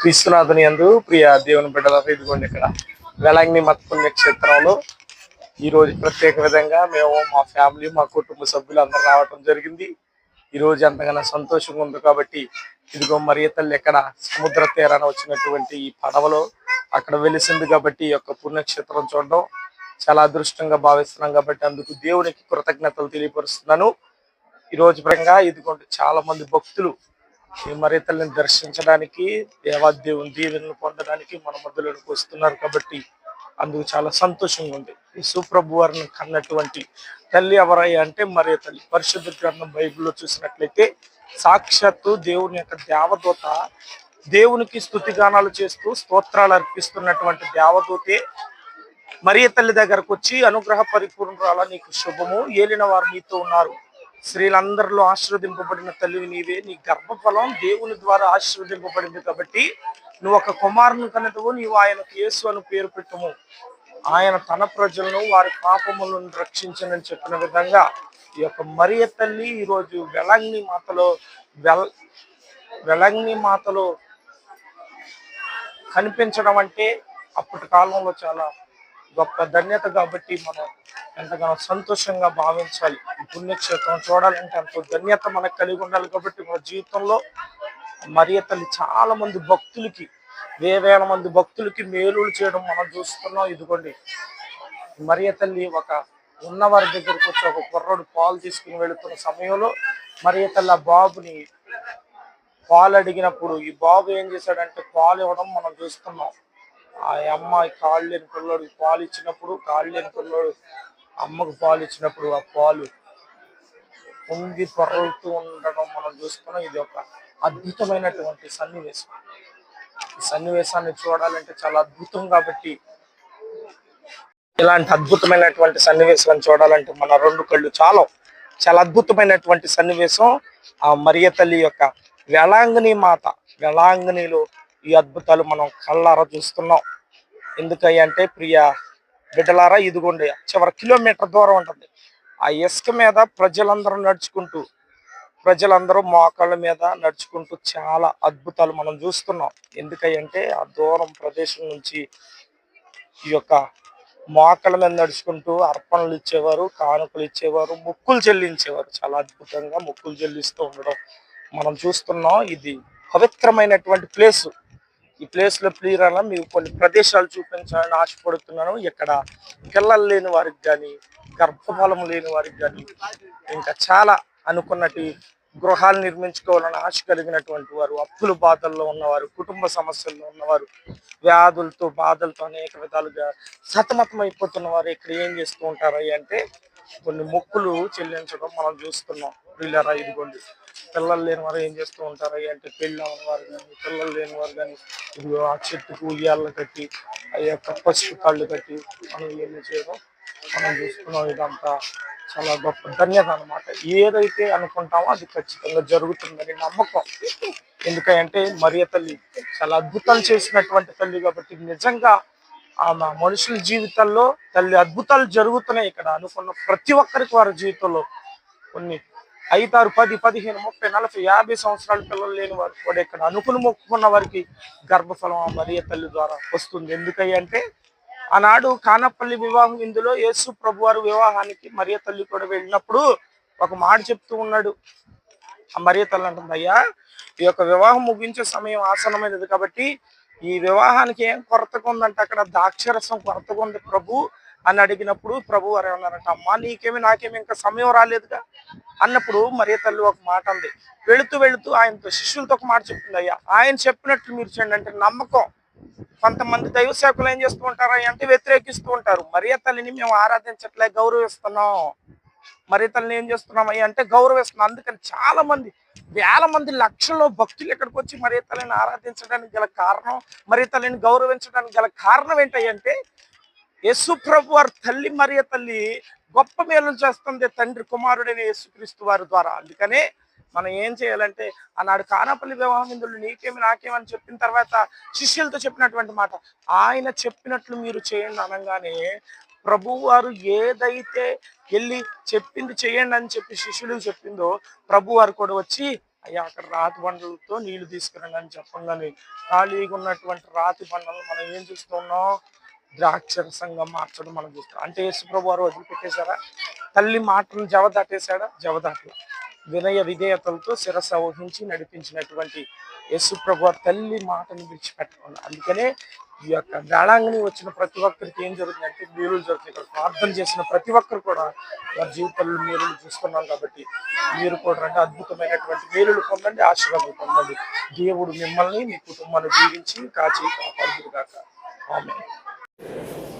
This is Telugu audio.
క్రీస్తునాథుని యందు ప్రియ దేవుని బిడ్డల ఇదిగోండి ఇక్కడ. వెలంగిని మత పుణ్యక్షేత్రంలో ఈ రోజు ప్రత్యేక విధంగా మేము మా ఫ్యామిలీ మా కుటుంబ సభ్యులు అందరూ రావటం జరిగింది. ఈ రోజు ఎంతగానో సంతోషంగా ఉంది కాబట్టి ఇదిగో మరియ తల్లి ఎక్కడ సముద్ర తీరాన వచ్చినటువంటి ఈ పడవలో అక్కడ వెలిసింది కాబట్టి ఈ యొక్క పుణ్యక్షేత్రం చూడడం చాలా అదృష్టంగా భావిస్తున్నాం కాబట్టి అందుకు దేవునికి కృతజ్ఞతలు తెలియపరుస్తున్నాను. ఈ రోజు పరంగా ఇదిగోండి చాలా మంది భక్తులు ఈ దర్శించడానికి దేవాదేవుని దీవెనలు పొందడానికి మన మధ్యలోకి వస్తున్నారు కాబట్టి అందుకు చాలా సంతోషంగా ఉంది. ఈ సుప్రభు వారిని కన్నటువంటి తల్లి ఎవరయ్య అంటే మరే తల్లి. పరిశుద్ధ గ్రంథం బైబిల్లో చూసినట్లయితే సాక్షాత్తు దేవుని యొక్క దేవదూత దేవునికి స్థుతిగానాలు చేస్తూ స్తోత్రాలు అర్పిస్తున్నటువంటి దేవదూతే మరియ తల్లి దగ్గరకు వచ్చి అనుగ్రహ పరిపూర్ణరాల నీకు శుభము. ఏలిన వారు నీతో ఉన్నారు. స్త్రీలందరిలో ఆశీర్వదింపబడిన తల్లివి నీవే. నీ గర్భఫలం దేవుని ద్వారా ఆశీర్వదింపబడింది కాబట్టి నువ్వు ఒక కుమారుని కనటవు నీవు ఆయనకు యేసు అని పేరు పెట్టము. ఆయన తన ప్రజలను వారి పాపములను రక్షించనని చెప్పిన విధంగా ఈ యొక్క మరియ తల్లి ఈరోజు వెలంగిని మాతలో వెల్ వెలంగిని మాతలో కనిపించడం అంటే అప్పటి కాలంలో చాలా గొప్ప ధన్యత కాబట్టి మనం ఎంతగానో సంతోషంగా భావించాలి. ఈ పుణ్యక్షేత్రం చూడాలంటే ఎంతో ధన్యత మనకు కలిగి ఉండాలి కాబట్టి మన జీవితంలో మరియ తల్లి చాలా మంది భక్తులకి వేవేల మంది భక్తులకి మేలులు చేయడం మనం చూస్తున్నాం. ఇదిగోండి మరియ తల్లి ఒక ఉన్నవారి దగ్గరకు వచ్చి ఒక కుర్రోడు పాలు తీసుకుని వెళుతున్న సమయంలో మరియ తల్లి ఆ బాబుని పాలు అడిగినప్పుడు ఈ బాబు ఏం చేశాడంటే పాలు ఇవ్వడం మనం చూస్తున్నాం. ఆ అమ్మాయి కాళ్ళు లేని పిల్లోడికి పాలు ఇచ్చినప్పుడు కాళ్ళు లేని పిల్లోడు అమ్మకు పాలు ఇచ్చినప్పుడు ఆ పాలు పొంగి పొరలుతూ ఉండడం మనం చూసుకున్నాం ఇది ఒక అద్భుతమైనటువంటి సన్నివేశం. ఈ సన్నివేశాన్ని చూడాలంటే చాలా అద్భుతం కాబట్టి ఇలాంటి అద్భుతమైనటువంటి సన్నివేశాన్ని చూడాలంటే మన రెండు కళ్ళు చాలా. చాలా అద్భుతమైనటువంటి సన్నివేశం. ఆ మరియ తల్లి యొక్క వేళాంగిని మాత వేళాంగినిలో ఈ అద్భుతాలు మనం కళ్ళారా చూస్తున్నాం. ఎందుకయ్య అంటే ప్రియ బిడ్డలారా ఇదిగోండి చివరి కిలోమీటర్ దూరం ఉంటుంది. ఆ ఇసుక మీద ప్రజలందరూ నడుచుకుంటూ ప్రజలందరూ మోకాళ్ళ మీద నడుచుకుంటూ చాలా అద్భుతాలు మనం చూస్తున్నాం. ఎందుకంటే ఆ దూరం ప్రదేశం నుంచి ఈ యొక్క మోకాళ్ళ మీద నడుచుకుంటూ అర్పణలు ఇచ్చేవారు కానుకలు ఇచ్చేవారు మొక్కులు చెల్లించేవారు. చాలా అద్భుతంగా మొక్కులు చెల్లిస్తూ ఉండడం మనం చూస్తున్నాం. ఇది పవిత్రమైనటువంటి ప్లేస్. ఈ ప్లేస్లో లో అలా మీకు కొన్ని ప్రదేశాలు చూపించాలని ఆశపడుతున్నాను. ఇక్కడ పిల్లలు లేని వారికి కానీ గర్భఫలం లేని వారికి కానీ ఇంకా చాలా అనుకున్నటి గృహాలు నిర్మించుకోవాలని ఆశ కలిగినటువంటి వారు అప్పుల బాధల్లో ఉన్నవారు కుటుంబ సమస్యల్లో ఉన్నవారు వ్యాధులతో బాధలతో అనేక విధాలుగా సతమతమైపోతున్న వారు ఇక్కడ ఏం చేస్తూ ఉంటారు అంటే కొన్ని మొక్కులు చెల్లించడం మనం చూస్తున్నాం. పిల్లరా ఇదిగోండి. పిల్లలు లేని వారు ఏం చేస్తూ ఉంటారు? అంటే పెళ్ళి అవ్వని వారు కానీ పిల్లలు లేని వారు కానీ ఇదిగో ఆ చెట్టుకు ఉయ్యాలను కట్టి ఆ యొక్క పసుపు కాళ్ళు కట్టి మనం ఇవన్నీ చేయడం మనం చూసుకున్నాం. ఇదంతా చాలా గొప్ప ధన్యత అనమాట ఏదైతే అనుకుంటామో అది ఖచ్చితంగా జరుగుతుందని నమ్మకం. ఎందుకంటే మరియ తల్లి చాలా అద్భుతాలు చేసినటువంటి తల్లి కాబట్టి నిజంగా ఆమె మనుషుల జీవితాల్లో తల్లి అద్భుతాలు జరుగుతున్నాయి. ఇక్కడ అనుకున్న ప్రతి ఒక్కరికి వారి జీవితంలో కొన్ని ఐదారు పది పదిహేను ముప్పై నలభై యాభై సంవత్సరాల పిల్లలు లేని వారు కూడా ఇక్కడ అనుకుని మొక్కుకున్న వారికి గర్భఫలం ఆ మరియ తల్లి ద్వారా వస్తుంది. ఎందుకంటే ఆనాడు కానపల్లి వివాహం ఇందులో యేసు ప్రభు వారి వివాహానికి మరియ తల్లి కూడా వెళ్ళినప్పుడు ఒక మాట చెప్తూ ఉన్నాడు. ఆ మరియ తల్లి అంటుంది అయ్యా ఈ యొక్క వివాహం ముగించే సమయం ఆసనమైనది కాబట్టి ఈ వివాహానికి ఏం కొరతగా ఉందంటే అక్కడ ద్రాక్షరసం కొరతగా ఉంది ప్రభు. అని అడిగినప్పుడు ప్రభు వారు ఏమన్నారంట అమ్మా నీకేమి నాకేమి ఇంకా సమయం రాలేదుగా? అన్నప్పుడు మరే తల్లి ఒక మాట అంది. వెళుతూ వెళుతూ ఆయనతో శిష్యులతో ఒక మాట చెప్తుంది అయ్యా ఆయన చెప్పినట్లు మీరు చేయండి. అంటే నమ్మకం. కొంతమంది దైవ సేవకులు ఏం చేస్తూ ఉంటారు? అంటే వ్యతిరేకిస్తూ ఉంటారు. మరియ తల్లిని మేము ఆరాధించట్లే గౌరవిస్తున్నాం. మరి తల్లిని ఏం చేస్తున్నాం? అయ్యా అంటే గౌరవిస్తున్నాం. అందుకని చాలా మంది వేల మంది లక్షల్లో భక్తులు ఇక్కడికి వచ్చి మరి తల్లిని ఆరాధించడానికి గల కారణం మరి తల్లిని గౌరవించడానికి గల కారణం ఏంటంటే యేసు ప్రభు వారి తల్లి మరియ తల్లి గొప్ప మేలు చేస్తుంది తండ్రి కుమారుడైన యేసుక్రీస్తు వారి ద్వారా. అందుకనే మనం ఏం చేయాలంటే ఆనాడు కానాపల్లి వివాహం ఇందులో నీకేమి నాకేమని చెప్పిన తర్వాత శిష్యులతో చెప్పినటువంటి మాట ఆయన చెప్పినట్లు మీరు చేయండి అనగానే ప్రభు వారు ఏదైతే వెళ్ళి చెప్పింది చేయండి అని చెప్పి శిష్యులకు చెప్పిందో ప్రభు వారు కూడా వచ్చి అయ్యా అక్కడ రాతి బండలతో నీళ్ళు తీసుకురండి అని చెప్పంగానే ఖాళీగా ఉన్నటువంటి రాతి బండలు మనం ఏం చూస్తున్నాం ద్రాక్షరసంగా మార్చడం మనం చూస్తాం అంటే యేసుప్రభు వారు వదిలిపెట్టేశారా? తల్లి దాటేశాడ జవ జవదాటల. వినయ విధేయతలతో శిరస వహించి నడిపించినటువంటి యేసుప్రభు వారు తల్లి మాటను విడిచిపెట్టకుండా అందుకనే ఈ యొక్క వేళాంగని వచ్చిన ప్రతి ఒక్కరికి ఏం జరుగుతుందంటే మేలులు జరుగుతుంది ఇక్కడ ప్రార్థన చేసిన ప్రతి ఒక్కరు కూడా వారి జీవితంలో మేలులు చూస్తున్నాం కాబట్టి మీరు కూడా రండి. అద్భుతమైనటువంటి మేలులు పొందండి ఆశీర్వాదం పొందండి. దేవుడు మిమ్మల్ని మీ కుటుంబాన్ని జీవించి కాచి కాపాడుదురు ఆమె ఆమె